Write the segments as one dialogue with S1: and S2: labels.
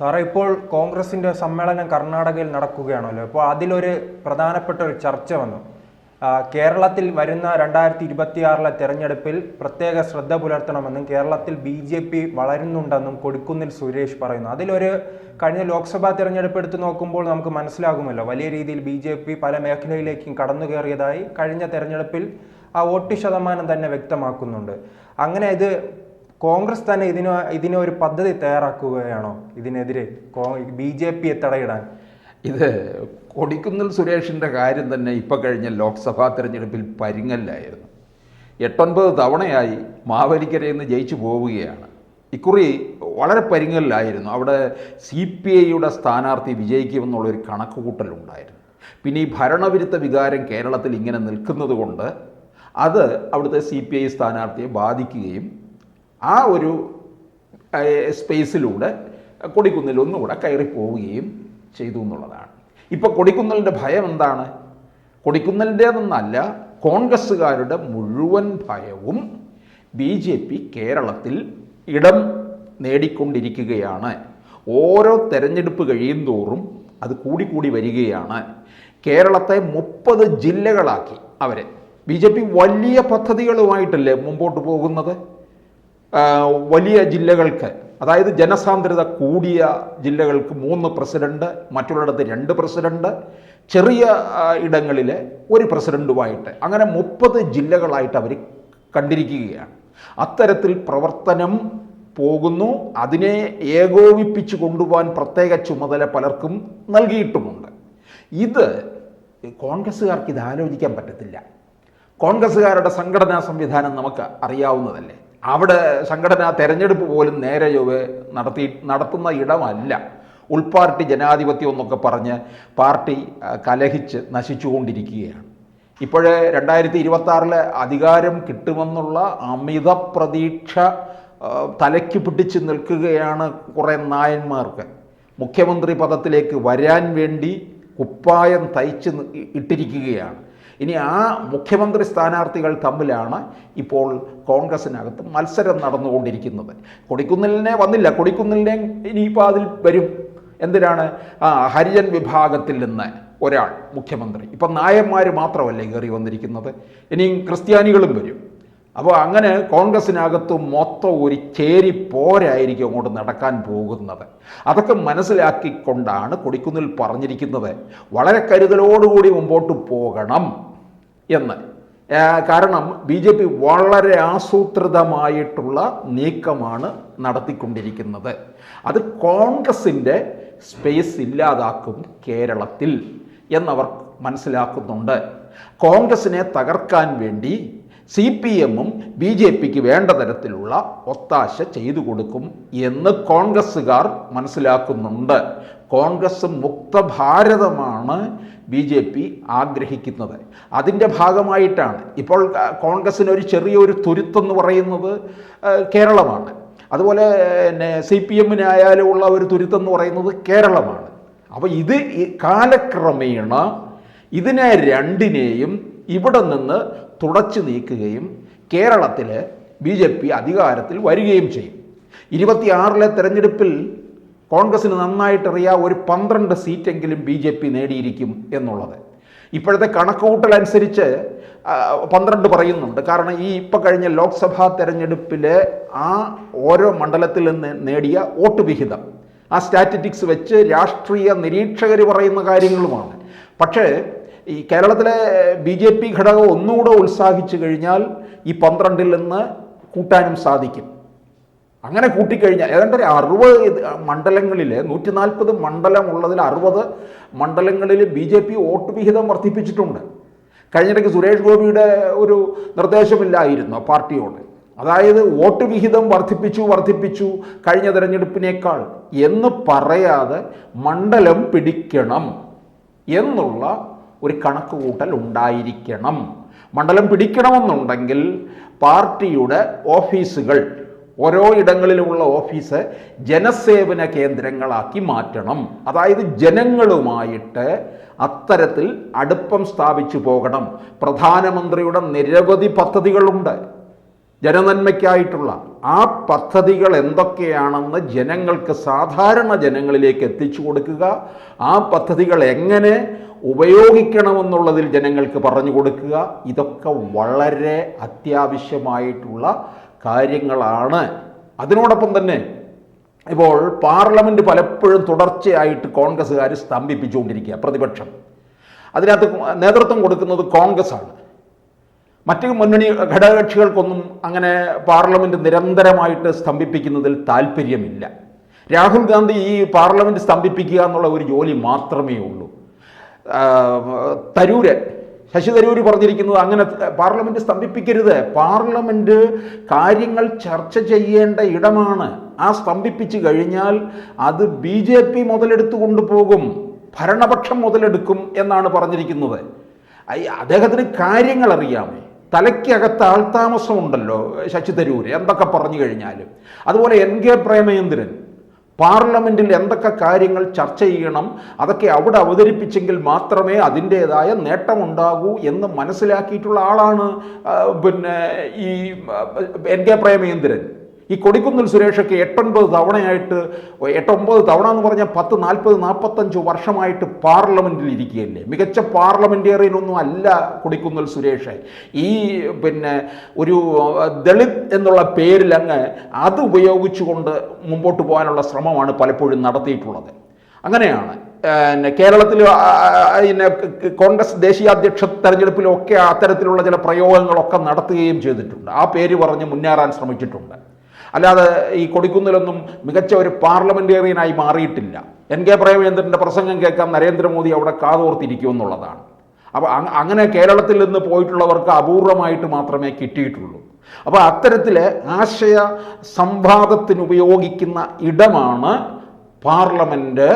S1: സാറേ ഇപ്പോൾ കോൺഗ്രസിന്റെ സമ്മേളനം കർണാടകയിൽ നടക്കുകയാണല്ലോ. അപ്പോൾ അതിലൊരു പ്രധാനപ്പെട്ട ഒരു ചർച്ച വന്നു. കേരളത്തിൽ വരുന്ന രണ്ടായിരത്തി ഇരുപത്തിയാറിലെ തെരഞ്ഞെടുപ്പിൽ പ്രത്യേക ശ്രദ്ധ പുലർത്തണമെന്നും കേരളത്തിൽ ബി ജെ പി വളരുന്നുണ്ടെന്നും കൊടുക്കുന്നിൽ സുരേഷ് പറയുന്നു. അതിലൊരു കഴിഞ്ഞ ലോക്സഭാ തെരഞ്ഞെടുപ്പ് എടുത്തു നോക്കുമ്പോൾ നമുക്ക് മനസ്സിലാകുമല്ലോ. വലിയ രീതിയിൽ ബി ജെ പി പല മേഖലയിലേക്കും കടന്നു കയറിയതായി കഴിഞ്ഞ തെരഞ്ഞെടുപ്പിൽ ആ വോട്ട് ശതമാനം തന്നെ വ്യക്തമാക്കുന്നുണ്ട്. അങ്ങനെ ഇത് കോൺഗ്രസ് തന്നെ ഇതിന് ഇതിന് ഒരു പദ്ധതി തയ്യാറാക്കുകയാണോ ഇതിനെതിരെ? ബി ജെ പിയെ തടയിടാൻ
S2: ഇത് കൊടിക്കുന്നിൽ സുരേഷിന്റെ കാര്യം തന്നെ ഇപ്പോൾ കഴിഞ്ഞ ലോക്സഭാ തിരഞ്ഞെടുപ്പിൽ പരിങ്ങല്ലായിരുന്നു. എട്ടൊൻപത് തവണയായി മാവേലിക്കരയിൽ നിന്ന് ജയിച്ചു പോവുകയാണ്. ഇക്കുറി വളരെ പരിങ്ങലിലായിരുന്നു. അവിടെ സി പി ഐയുടെ സ്ഥാനാർത്ഥി വിജയിക്കുമെന്നുള്ളൊരു കണക്കുകൂട്ടലുണ്ടായിരുന്നു. പിന്നെ ഈ ഭരണവിരുദ്ധ വികാരം കേരളത്തിൽ ഇങ്ങനെ നിൽക്കുന്നത് കൊണ്ട് അത് അവിടുത്തെ സി പി ഐ സ്ഥാനാർത്ഥിയെ ബാധിക്കുകയും ആ ഒരു സ്പേസിലൂടെ കൊടിക്കുന്നിൽ ഒന്നുകൂടെ കയറി പോവുകയും ചെയ്തു എന്നുള്ളതാണ്. ഇപ്പോൾ കൊടിക്കുന്നിലിന്റെ ഭയം എന്താണ്? കൊടിക്കുന്നിലിന്റേതെന്നല്ല കോൺഗ്രസ്സുകാരുടെ മുഴുവൻ ഭയവും ബി ജെ പി കേരളത്തിൽ ഇടം നേടിക്കൊണ്ടിരിക്കുകയാണ്. ഓരോ തെരഞ്ഞെടുപ്പ് കഴിയും തോറും അത് കൂടിക്കൂടി വരികയാണ്. കേരളത്തെ മുപ്പത് ജില്ലകളാക്കി അവരെ. ബി വലിയ പദ്ധതികളുമായിട്ടല്ലേ മുമ്പോട്ട് പോകുന്നത്? വലിയ ജില്ലകൾക്ക് അതായത് ജനസാന്ദ്രത കൂടിയ ജില്ലകൾക്ക് മൂന്ന് പ്രസിഡന്റ് മറ്റുള്ളിടത്ത് രണ്ട് പ്രസിഡന്റ് ചെറിയ ഇടങ്ങളിൽ ഒരു പ്രസിഡന്റുമായിട്ട്. അങ്ങനെ മുപ്പത് ജില്ലകളായിട്ട് അവർ കണ്ടിരിക്കുകയാണ്. അത്തരത്തിൽ പ്രവർത്തനം പോകുന്നു. അതിനെ ഏകോപിപ്പിച്ചു കൊണ്ടുപോകാൻ പ്രത്യേക ചുമതല പലർക്കും നൽകിയിട്ടുമുണ്ട്. ഇത് കോൺഗ്രസ്സുകാർക്ക് ഇത് ആലോചിക്കാൻ പറ്റത്തില്ല. കോൺഗ്രസ്സുകാരുടെ സംഘടനാ സംവിധാനം നമുക്ക് അറിയാവുന്നതല്ലേ? അവിടെ സംഘടന തെരഞ്ഞെടുപ്പ് പോലും നേരെ നടത്തി നടത്തുന്ന ഇടമല്ല. ഉൾപാർട്ടി ജനാധിപത്യം എന്നൊക്കെ പറഞ്ഞ് പാർട്ടി കലഹിച്ച് നശിച്ചുകൊണ്ടിരിക്കുകയാണ്. ഇപ്പോഴേ രണ്ടായിരത്തി ഇരുപത്തി ആറിലെ അധികാരം കിട്ടുമെന്നുള്ള അമിത പ്രതീക്ഷ തലയ്ക്ക് പിടിച്ച് നിൽക്കുകയാണ് കുറേ നായന്മാർക്ക്. മുഖ്യമന്ത്രി പദത്തിലേക്ക് വരാൻ വേണ്ടി കുപ്പായം തയ്ച്ച് ഇട്ടിരിക്കുകയാണ്. ഇനി ആ മുഖ്യമന്ത്രി സ്ഥാനാർത്ഥികൾ തമ്മിലാണ് ഇപ്പോൾ കോൺഗ്രസിനകത്ത് മത്സരം നടന്നുകൊണ്ടിരിക്കുന്നത്. കൊടിക്കുന്നിലിനെ വന്നില്ല. കൊടിക്കുന്നിലിനെ ഇനിയിപ്പോൾ അതിൽ വരും. എന്തിനാണ്? ആ ഹരിജൻ വിഭാഗത്തിൽ നിന്ന് ഒരാൾ മുഖ്യമന്ത്രി. ഇപ്പം നായന്മാർ മാത്രമല്ലേ കയറി വന്നിരിക്കുന്നത്? ഇനിയും ക്രിസ്ത്യാനികളും വരും. അപ്പോൾ അങ്ങനെ കോൺഗ്രസിനകത്ത് മൊത്തം ഒരു ചേരി പോരായിരിക്കും അങ്ങോട്ട് നടക്കാൻ പോകുന്നത്. അതൊക്കെ മനസ്സിലാക്കിക്കൊണ്ടാണ് കൊടിക്കുന്നിൽ പറഞ്ഞിരിക്കുന്നത്. വളരെ കരുതലോടുകൂടി മുമ്പോട്ട് പോകണം. എന്ന്. കാരണം ബി ജെ പി വളരെ ആസൂത്രിതമായിട്ടുള്ള നീക്കമാണ് നടത്തിക്കൊണ്ടിരിക്കുന്നത്. അത് കോൺഗ്രസിന്റെ സ്പേസ് ഇല്ലാതാക്കും കേരളത്തിൽ എന്നവർ മനസ്സിലാക്കുന്നുണ്ട്. കോൺഗ്രസിനെ തകർക്കാൻ വേണ്ടി സി പി എമ്മും ബി ജെ പിക്ക് വേണ്ട തരത്തിലുള്ള ഒത്താശ ചെയ്തു കൊടുക്കും എന്ന് കോൺഗ്രസ്സുകാർ മനസ്സിലാക്കുന്നുണ്ട്. കോൺഗ്രസ് മുക്ത ഭാരതമാണ് ബി ജെ പി ആഗ്രഹിക്കുന്നത്. അതിന്റെ ഭാഗമായിട്ടാണ് ഇപ്പോൾ ആ, കോൺഗ്രസ്സിന് ഒരു ചെറിയൊരു തുരുത്തെന്ന് പറയുന്നത് കേരളമാണ്. അതുപോലെ പിന്നെ സി പി എമ്മിനായാലും ഉള്ള ഒരു തുരുത്തെന്ന് പറയുന്നത് കേരളമാണ്. അപ്പോൾ ഇത് കാലക്രമേണ ഇതിനെ രണ്ടിനെയും ഇവിടെ നിന്ന് തുടച്ചു നീക്കുകയും കേരളത്തിൽ ബി ജെ പി അധികാരത്തിൽ വരികയും ചെയ്യും. ഇരുപത്തിയാറിലെ തെരഞ്ഞെടുപ്പിൽ കോൺഗ്രസിന് നന്നായിട്ടറിയാം ഒരു പന്ത്രണ്ട് സീറ്റെങ്കിലും ബി ജെ പി നേടിയിരിക്കും എന്നുള്ളത്. ഇപ്പോഴത്തെ കണക്കുകൂട്ടൽ അനുസരിച്ച് പന്ത്രണ്ട് പറയുന്നുണ്ട്. കാരണം ഈ ഇപ്പം കഴിഞ്ഞ ലോക്സഭാ തെരഞ്ഞെടുപ്പിൽ ആ ഓരോ മണ്ഡലത്തിൽ നിന്ന് നേടിയ വോട്ട് വിഹിതം. ആ സ്റ്റാറ്റിറ്റിക്സ് വെച്ച് രാഷ്ട്രീയ നിരീക്ഷകർ പറയുന്ന കാര്യങ്ങളുമാണ്. പക്ഷേ ഈ കേരളത്തിലെ ബി ജെ പി ഘടകം ഒന്നുകൂടെ ഉത്സാഹിച്ചു കഴിഞ്ഞാൽ ഈ പന്ത്രണ്ടിൽ നിന്ന് കൂട്ടാനും സാധിക്കും. അങ്ങനെ കൂട്ടിക്കഴിഞ്ഞാൽ ഏതാണ്ട് ഒരു അറുപത് മണ്ഡലങ്ങളിൽ നൂറ്റി നാൽപ്പത് മണ്ഡലം ഉള്ളതിൽ അറുപത് മണ്ഡലങ്ങളിൽ ബി ജെ പി വോട്ട് വിഹിതം വർദ്ധിപ്പിച്ചിട്ടുണ്ട്. കഴിഞ്ഞിടയ്ക്ക് സുരേഷ് ഗോപിയുടെ ഒരു നിർദ്ദേശമില്ലായിരുന്നു പാർട്ടിയോട്. അതായത് വോട്ട് വിഹിതം വർദ്ധിപ്പിച്ചു വർദ്ധിപ്പിച്ചു കഴിഞ്ഞ തെരഞ്ഞെടുപ്പിനേക്കാൾ എന്ന് പറയാതെ മണ്ഡലം പിടിക്കണം എന്നുള്ള ഒരു കണക്ക് കൂട്ടൽ ഉണ്ടായിരിക്കണം. മണ്ഡലം പിടിക്കണമെന്നുണ്ടെങ്കിൽ പാർട്ടിയുടെ ഓഫീസുകൾ ഓരോ ഇടങ്ങളിലുമുള്ള ഓഫീസ് ജനസേവന കേന്ദ്രങ്ങളാക്കി മാറ്റണം. അതായത് ജനങ്ങളുമായിട്ട് അത്തരത്തിൽ അടുപ്പം സ്ഥാപിച്ചു പോകണം. പ്രധാനമന്ത്രിയുടെ നിരവധി പദ്ധതികളുണ്ട്. ജനനന്മയ്ക്കായിട്ടുള്ള. ആ പദ്ധതികൾ എന്തൊക്കെയാണെന്ന് ജനങ്ങൾക്ക് സാധാരണ ജനങ്ങളിലേക്ക് എത്തിച്ചു കൊടുക്കുക. ആ പദ്ധതികൾ എങ്ങനെ ഉപയോഗിക്കണമെന്നുള്ളതിൽ ജനങ്ങൾക്ക് പറഞ്ഞു കൊടുക്കുക. ഇതൊക്കെ വളരെ അത്യാവശ്യമായിട്ടുള്ള കാര്യങ്ങളാണ്. അതിനോടൊപ്പം തന്നെ ഇപ്പോൾ പാർലമെന്റ് പലപ്പോഴും തുടർച്ചയായിട്ട് കോൺഗ്രസ്സുകാർ സ്തംഭിപ്പിച്ചുകൊണ്ടിരിക്കുക പ്രതിപക്ഷം. അതിനകത്ത് നേതൃത്വം കൊടുക്കുന്നത് കോൺഗ്രസ്സാണ്. മറ്റ് മുന്നണി ഘടകകക്ഷികൾക്കൊന്നും അങ്ങനെ പാർലമെന്റ് നിരന്തരമായിട്ട് സ്തംഭിപ്പിക്കുന്നതിൽ താല്പര്യമില്ല. രാഹുൽ ഗാന്ധി ഈ പാർലമെന്റ് സ്തംഭിപ്പിക്കുക എന്നുള്ള ഒരു ജോലി മാത്രമേ ഉള്ളൂ. തരൂരൻ തരൂര് ശശി തരൂര് പറഞ്ഞിരിക്കുന്നത് അങ്ങനെ പാർലമെന്റ് സ്തംഭിപ്പിക്കരുത്. പാർലമെന്റ് കാര്യങ്ങൾ ചർച്ച ചെയ്യേണ്ട ഇടമാണ്. ആ സ്തംഭിപ്പിച്ചു കഴിഞ്ഞാൽ അത് ബി ജെ പി മുതലെടുത്തു കൊണ്ടുപോകും. ഭരണപക്ഷം മുതലെടുക്കും എന്നാണ് പറഞ്ഞിരിക്കുന്നത്. അദ്ദേഹത്തിന് കാര്യങ്ങൾ അറിയാമേ തലയ്ക്കകത്ത് ആൾതാമസമുണ്ടല്ലോ ശശി തരൂര് എന്തൊക്കെ പറഞ്ഞു കഴിഞ്ഞാലും. അതുപോലെ എൻ കെ പ്രേമചന്ദ്രൻ പാർലമെന്റിൽ എന്തൊക്കെ കാര്യങ്ങൾ ചർച്ച ചെയ്യണം അതൊക്കെ അവിടെ അവതരിപ്പിച്ചെങ്കിൽ മാത്രമേ അതിന്റെതായ നേട്ടമുണ്ടാകൂ എന്ന് മനസ്സിലാക്കിയിട്ടുള്ള ആളാണ് പിന്നെ ഈ എൻ കെ പ്രേമചന്ദ്രൻ. ഈ കൊടിക്കുന്നിൽ സുരേഷൊക്കെ എട്ടൊൻപത് തവണയായിട്ട് എട്ടൊമ്പത് തവണ എന്ന് പറഞ്ഞാൽ പത്ത് നാൽപ്പത് നാൽപ്പത്തഞ്ച് വർഷമായിട്ട് പാർലമെന്റിൽ ഇരിക്കുകയല്ലേ? മികച്ച പാർലമെന്റേറിയനൊന്നും അല്ല കൊടിക്കുന്നിൽ സുരേഷ്. ഈ പിന്നെ ഒരു ദളിത് എന്നുള്ള പേരിൽ അങ്ങ് അത് ഉപയോഗിച്ചുകൊണ്ട് മുമ്പോട്ട് പോകാനുള്ള ശ്രമമാണ് പലപ്പോഴും നടത്തിയിട്ടുള്ളത്. അങ്ങനെയാണ്. കേരളത്തിൽ പിന്നെ കോൺഗ്രസ് ദേശീയ അധ്യക്ഷ തെരഞ്ഞെടുപ്പിലൊക്കെ അത്തരത്തിലുള്ള ചില പ്രയോഗങ്ങളൊക്കെ നടത്തുകയും ചെയ്തിട്ടുണ്ട്. ആ പേര് പറഞ്ഞ് മുന്നേറാൻ ശ്രമിച്ചിട്ടുണ്ട്. അല്ലാതെ ഈ കൊടിക്കുന്നിലൊന്നും മികച്ച ഒരു പാർലമെന്റേറിയനായി മാറിയിട്ടില്ല. എൻ കെ പ്രേമചന്ദ്രന്റെ പ്രസംഗം കേൾക്കാൻ നരേന്ദ്രമോദി അവിടെ കാതോർത്തിരിക്കും എന്നുള്ളതാണ്. അപ്പോൾ അങ്ങനെ കേരളത്തിൽ നിന്ന് പോയിട്ടുള്ളവർക്ക് അപൂർവമായിട്ട് മാത്രമേ കിട്ടിയിട്ടുള്ളൂ. അപ്പോൾ അത്തരത്തിൽ ആശയ സംവാദത്തിന് ഉപയോഗിക്കുന്ന ഇടമാണ് പാർലമെന്റ്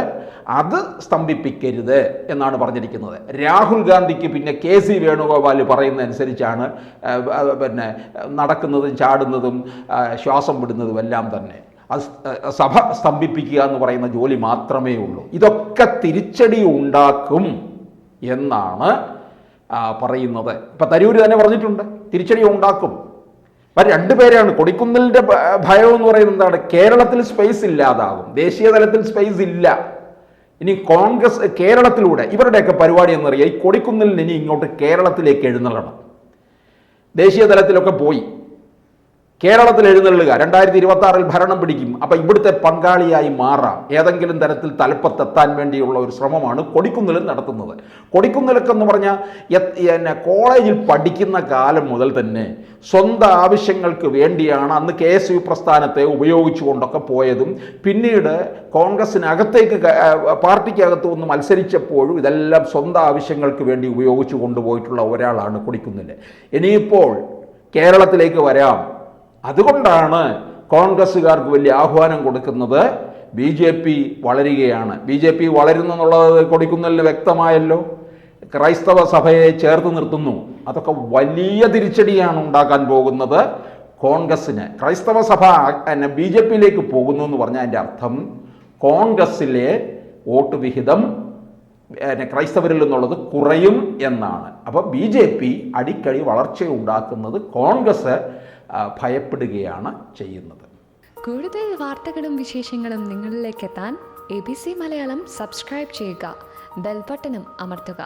S2: അത് സ്തംഭിപ്പിക്കരുത് എന്നാണ് പറഞ്ഞിരിക്കുന്നത്. രാഹുൽ ഗാന്ധിക്ക് പിന്നെ കെ സി വേണുഗോപാൽ പറയുന്നതനുസരിച്ചാണ് പിന്നെ നടക്കുന്നതും ചാടുന്നതും ശ്വാസം വിടുന്നതും എല്ലാം തന്നെ. അത് സഭ സ്തംഭിപ്പിക്കുക എന്ന് പറയുന്ന ജോലി മാത്രമേ ഉള്ളൂ. ഇതൊക്കെ തിരിച്ചടി ഉണ്ടാക്കും എന്നാണ് പറയുന്നത്. ഇപ്പം തരൂർ തന്നെ പറഞ്ഞിട്ടുണ്ട് തിരിച്ചടി ഉണ്ടാക്കും. അപ്പം രണ്ടുപേരാണ് കൊടിക്കുന്നിലിന്റെ ഭയം എന്ന് പറയുന്നത് എന്താണ്? കേരളത്തിൽ സ്പേസ് ഇല്ലാതാകും. ദേശീയ തലത്തിൽ സ്പേസ് ഇല്ല. ഇനി കോൺഗ്രസ് കേരളത്തിലൂടെ ഇവരുടെയൊക്കെ പരിപാടി എന്നറിയാം. ഈ കൊടിക്കുന്നിൽ നിന്ന് ഇനി ഇങ്ങോട്ട് കേരളത്തിലേക്ക് എഴുന്നള്ളണം. ദേശീയ തലത്തിലൊക്കെ പോയി. കേരളത്തിൽ എഴുന്നള്ളുക. രണ്ടായിരത്തി ഇരുപത്തി ആറിൽ ഭരണം പിടിക്കും. അപ്പം ഇവിടുത്തെ പങ്കാളിയായി മാറാം. ഏതെങ്കിലും തരത്തിൽ തലപ്പത്തെത്താൻ വേണ്ടിയുള്ള ഒരു ശ്രമമാണ് കൊടിക്കുന്നിലും നടത്തുന്നത്. കൊടിക്കുന്നിലൊക്കെ എന്ന് പറഞ്ഞാൽ കോളേജിൽ പഠിക്കുന്ന കാലം മുതൽ തന്നെ സ്വന്തം ആവശ്യങ്ങൾക്ക് വേണ്ടിയാണ് അന്ന് കെ എസ് യു പ്രസ്ഥാനത്തെ ഉപയോഗിച്ചുകൊണ്ടൊക്കെ പോയതും. പിന്നീട് കോൺഗ്രസിനകത്തേക്ക് ക- ആ, പാർട്ടിക്കകത്ത് ഒന്ന് മത്സരിച്ചപ്പോഴും ഇതെല്ലാം സ്വന്തം ആവശ്യങ്ങൾക്ക് വേണ്ടി ഉപയോഗിച്ചു കൊണ്ടുപോയിട്ടുള്ള ഒരാളാണ് കൊടിക്കുന്നിൽ. ഇനിയിപ്പോൾ കേരളത്തിലേക്ക് വരാം. അതുകൊണ്ടാണ് കോൺഗ്രസ്സുകാർക്ക് വലിയ ആഹ്വാനം കൊടുക്കുന്നത്. ബി ജെ പി വളരുകയാണ്. ബി ജെ പി വളരുന്നു എന്നുള്ളത് കൊടിക്കുന്നതിൽ വ്യക്തമായല്ലോ. ക്രൈസ്തവ സഭയെ ചേർത്ത് നിർത്തുന്നു. അതൊക്കെ വലിയ തിരിച്ചടിയാണ് ഉണ്ടാക്കാൻ പോകുന്നത്. കോൺഗ്രസ്സിന് ക്രൈസ്തവ സഭ എന്നെ ബി ജെ പിയിലേക്ക് പോകുന്നു എന്ന് പറഞ്ഞാൽ അതിന്റെ അർത്ഥം കോൺഗ്രസ്സിലെ വോട്ട് വിഹിതം ക്രൈസ്തവരിൽ നിന്നുള്ളത് കുറയും എന്നാണ്. അപ്പോൾ ബി ജെ പി അടിക്കടി വളർച്ച ഉണ്ടാക്കുന്നത് കോൺഗ്രസ് ഭയപ്പെടുകയാണ് ചെയ്യുന്നത്.
S3: കൂടുതൽ വാർത്തകളും വിശേഷങ്ങളും നിങ്ങളിലേക്ക് എത്താൻ A B C Malayalam subscribe ചെയ്യുക. ബെൽബട്ടനും അമർത്തുക.